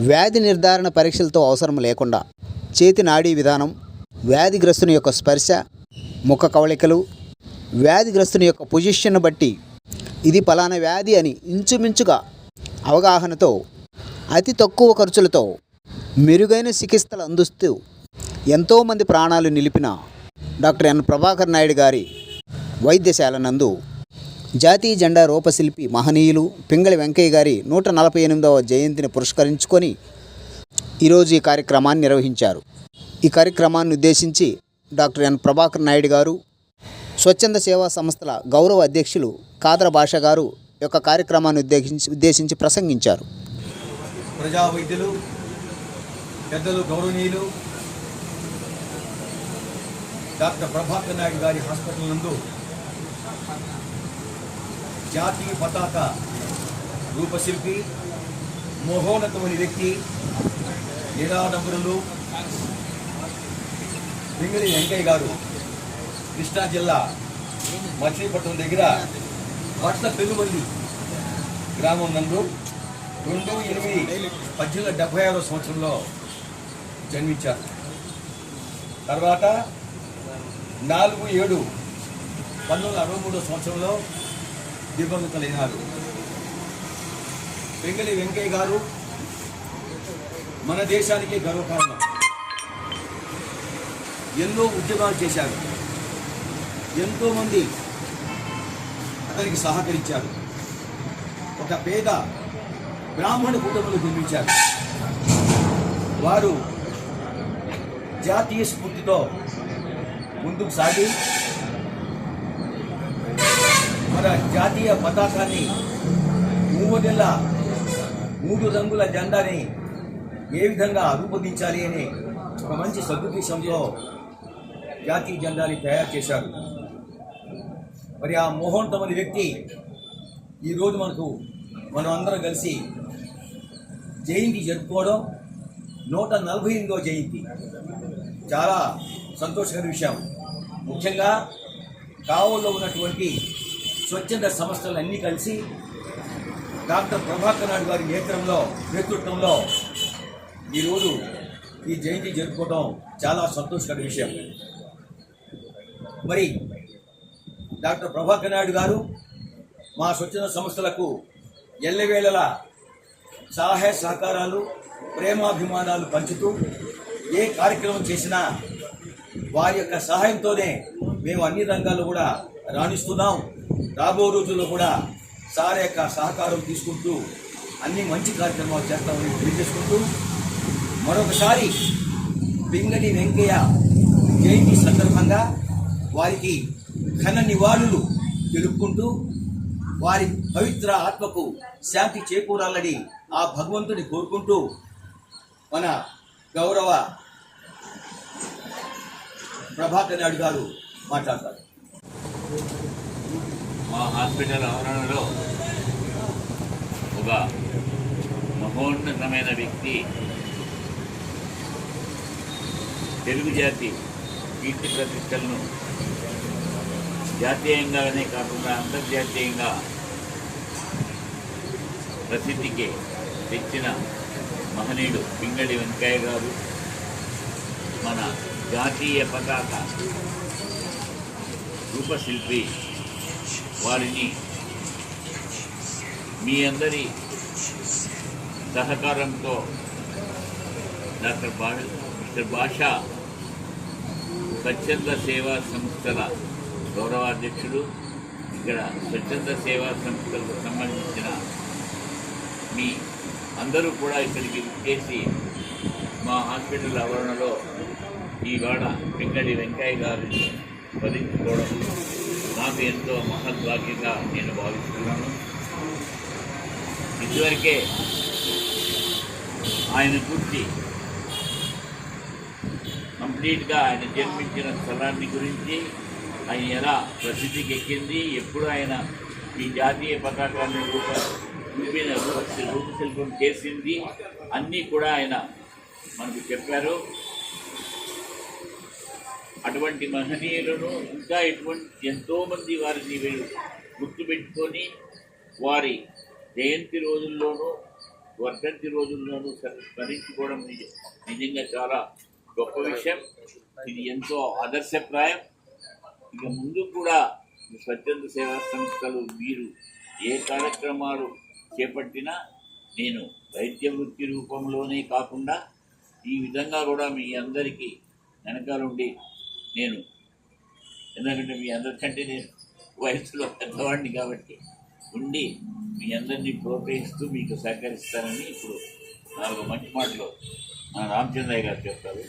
వ్యాధి నిర్ధారణ పరీక్షలతో అవసరం లేకుండా చేతి నాడీ విధానం వ్యాధిగ్రస్తుని యొక్క స్పర్శ ముఖ కవళికలు వ్యాధిగ్రస్తుని యొక్క పొజిషన్ బట్టి ఇది ఫలానా వ్యాధి అని ఇంచుమించుగా అవగాహనతో అతి తక్కువ ఖర్చులతో మెరుగైన చికిత్సలు అందిస్తూ ఎంతోమంది ప్రాణాలు నిలిపిన డాక్టర్ ఎన్ ప్రభాకర్ నాయుడు గారి వైద్యశాల నందు జాతీయ జెండా రూపశిల్పి మహనీయులు పింగళి వెంకయ్య గారి నూట నలభై ఎనిమిదవ జయంతిని పురస్కరించుకొని ఈరోజు ఈ కార్యక్రమాన్ని నిర్వహించారు. ఈ కార్యక్రమాన్ని ఉద్దేశించి డాక్టర్ ఎన్ ప్రభాకర్ నాయుడు గారు స్వచ్ఛంద సేవా సంస్థల గౌరవ అధ్యక్షులు కాదర భాష గారు యొక్క కార్యక్రమాన్ని ఉద్దేశించి ఉద్దేశించి ప్రసంగించారు. ప్రజా వైద్యులు పెద్దలు గౌరవనీయులు డాక్టర్ ప్రభాకర్ నాయుడు గారి హాస్పిటల్ నందు జాతీయ పతాక రూపశిల్పి మహోన్నతమైన వ్యక్తి నిరాడంబరులు పింగళి వెంకయ్య గారు కృష్ణా జిల్లా మచిలీపట్నం దగ్గర పట్ల పెనుమల్లి గ్రామం నందు రెండు ఎనిమిది పద్దెనిమిది వందల డెబ్బై ఆరో సంవత్సరంలో జన్మించారు. తర్వాత నాలుగు ఏడు పంతొమ్మిది వందల అరవై మూడో సంవత్సరంలో దివంగతులైనారు వెంగళి వెంకయ్య గారు మన దేశానికి గర్వకారణం. ఎన్నో ఉద్యమాలు చేశారు. ఎంతోమంది అతనికి సహకరించారు. ఒక పేద బ్రాహ్మణ కుటుంబంలో జన్మించారు. వారు జాతీయ స్ఫూర్తితో ముందుకు సాగి మన జాతీయ పతాకాన్ని మూడెళ్ళ మూడు రంగుల జెండాని ఏ విధంగా రూపొందించాలి అని ఒక మంచి సదుద్దేశంతో జాతీయ జెండాని తయారు చేశారు. మరి ఆ మోహంతమని వ్యక్తి ఈరోజు మనకు మనం అందరం కలిసి జయంతి జరుపుకోవడం నూట నలభై ఎనిమిదో జయంతి. చాలా సంతోషకర విషయం. ముఖ్యంగా కావుల్లో ఉన్నటువంటి స్వచ్ఛంద సంస్థలు అన్నీ కలిసి డాక్టర్ ప్రభాకర్ నాయుడు గారి నేతృత్వంలో నేతృత్వంలో ఈరోజు ఈ జయంతి జరుపుకోవడం చాలా సంతోషకర విషయం. మరి డాక్టర్ ప్రభాకర్ నాయుడు గారు మా స్వచ్ఛంద సంస్థలకు ఎల్లవేళలా సహాయ సహకారాలు ప్రేమాభిమానాలు పంచుతూ ఏ కార్యక్రమం చేసినా వారి యొక్క సహాయంతోనే మేము అన్ని రంగాల్లో కూడా రాణిస్తున్నాం. రాబో రోజుల్లో కూడా సార్ యొక్క సహకారం తీసుకుంటూ అన్ని మంచి కార్యక్రమాలు చేస్తామని తెలియజేసుకుంటూ మరొకసారి పింగళి వెంకయ్య జయంతి సందర్భంగా వారికి ఘన నివాళులు తెలుపుకుంటూ వారి పవిత్ర ఆత్మకు శాంతి చేకూరాలని ఆ భగవంతుని కోరుకుంటూ మన గౌరవ ప్రభాకర్ నాయుడు గారు మాట్లాడతారు. మా హాస్పిటల్ ఆవరణలో ఒక మహోన్నతమైన వ్యక్తి తెలుగు జాతి కీర్తి ప్రతిష్టలను జాతీయంగానే కాకుండా అంతర్జాతీయంగా ప్రసిద్ధికి తెచ్చిన మహనీయుడు పింగళి వెంకయ్య గారు. మన జాతీయ పతాక రూపశిల్పి వారిని మీ అందరి సహకారంతో డాక్టర్ బా మిస్టర్ బాషా స్వచ్ఛంద సేవా సంస్థల గౌరవాధ్యక్షుడు ఇక్కడ స్వచ్ఛంద సేవా సంస్థలకు సంబంధించిన మీ అందరూ కూడా ఇక్కడికి చేసి మా హాస్పిటల్ ఆవరణలో ఈవాడ వెంకటి వెంకయ్య గారిని స్మరించుకోవడం నాకు ఎంతో మహద్భాగ్యంగా నేను భావిస్తున్నాను ఇదివరకే ఆయన గురించి కంప్లీట్గా ఆయన జన్మించిన స్థలాన్ని గురించి ఆయన ఎలా ప్రసిద్ధికి ఎక్కింది ఎప్పుడు ఆయన ఈ జాతీయ పతాకాన్ని రూప రూపిన రూప- రూపశిల్పం చేసింది అన్నీ కూడా ఆయన మనకు చెప్పారు అటువంటి మహనీయులను ఇంకా ఎటువంటి ఎంతోమంది వారిని వీళ్ళు గుర్తుపెట్టుకొని వారి జయంతి రోజుల్లోనూ వర్ధంతి రోజుల్లోనూ స్మరించుకోవడం నిజంగా చాలా గొప్ప విషయం. ఇది ఎంతో ఆదర్శప్రాయం. ఇక ముందు కూడా స్వచ్ఛంద సేవా సంస్థలు మీరు ఏ కార్యక్రమాలు చేపట్టినా నేను వైద్య వృత్తి రూపంలోనే కాకుండా ఈ విధంగా కూడా మీ అందరికీ వెనకాలండి నేను. ఎందుకంటే మీ అందరికంటే నేను వయసులో పెద్దవాడిని కాబట్టి ఉండి మీ అందరినీ ప్రోత్సహిస్తూ మీకు సహకరిస్తానని ఇప్పుడు నాలుగు మంచి మాటలు మన రామచంద్రయ్య గారు చెప్తారు